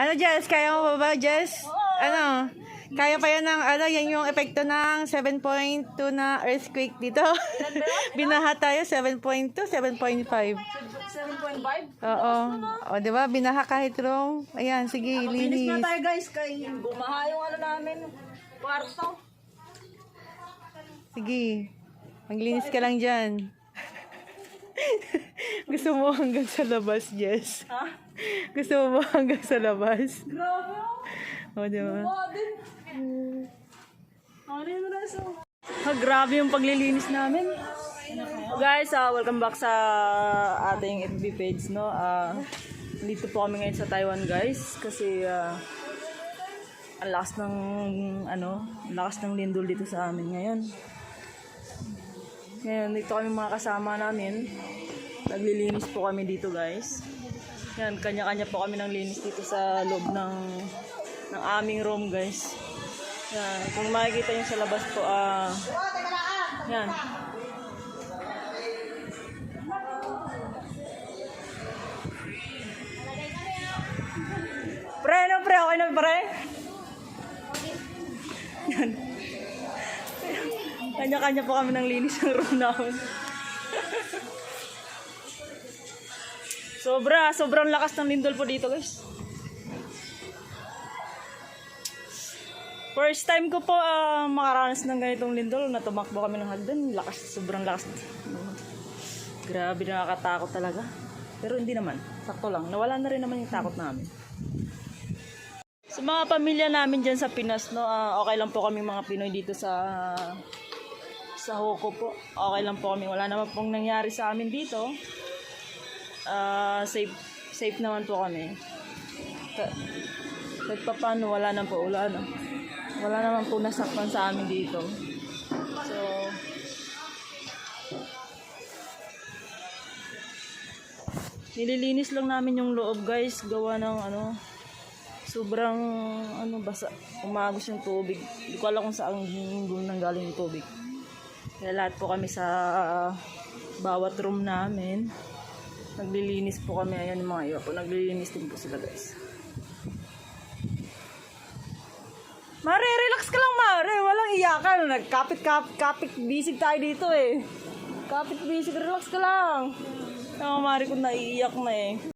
Ano, Jess? Kaya mo ba ba, Jess? Ano? Kaya pa yan ng, ano, yan yung epekto ng 7.2 na earthquake dito. Binaha tayo, 7.2, 7.5. 7.5? Oo. O, di ba? Binaha kahit wrong. Ayan, sige, Finish na linis. tayo guys, kay bumaha yung ano namin, kwarto. Sige. Maglinis ka lang dyan. Gusto mo hanggang sa labas, Jess. Ha? Gusto mo ba hanggang sa labas? Grabe oh. O, di ba? Bumaha din. Ano yung raso? Ha, grabe yung paglilinis namin. Guys, ah, welcome back sa ating FB page, no? Ah, dito po kami ngayon sa Taiwan, guys, kasi ah, ang lakas ng ano, ang lakas ng lindol dito sa amin ngayon. Ngayon, dito kami mga kasama namin. Naglilinis po kami dito, guys. Yan, kanya-kanya po kami ng linis dito sa loob ng ng aming room, guys. Yan, kung makikita nyo sa labas po, ah, yan. Pre, ano pre? Okay na pre? Yan. Kanya-kanya po kami ng linis ng room namin. Sobra, sobrang lakas ng lindol po dito guys. First time ko po ah, makaranas ng ganitong lindol na tumakbo kami ng hagdan. Lakas, sobrang lakas. Grabe, nakakatakot talaga. Pero hindi naman, sakto lang. Nawala na rin naman yung takot namin. Sa mga pamilya namin dyan sa Pinas, no, ah, okay lang po kami mga Pinoy dito sa sa Hoko po. Okay lang po kami. Wala naman pong nangyari sa amin dito. Ah, safe safe naman po kami. Ka- Kahit pa paano, wala naman po ulan. no? Wala naman po nasaktan sa amin dito. So, nililinis lang namin yung loob guys. Gawa ng ano, sobrang ano basa umagos yung tubig hindi ko alam kung saan doon nanggaling yung tubig kaya lahat po kami sa bawat room namin naglilinis po kami ayan yung mga iba po naglilinis din po sila guys Mare, relax ka lang, Mare. Walang iyakan. Nagkapit, kapit, kapit, bisig tayo dito eh. Kapit, bisig, relax ka lang. Ang Mare ko naiiyak na eh.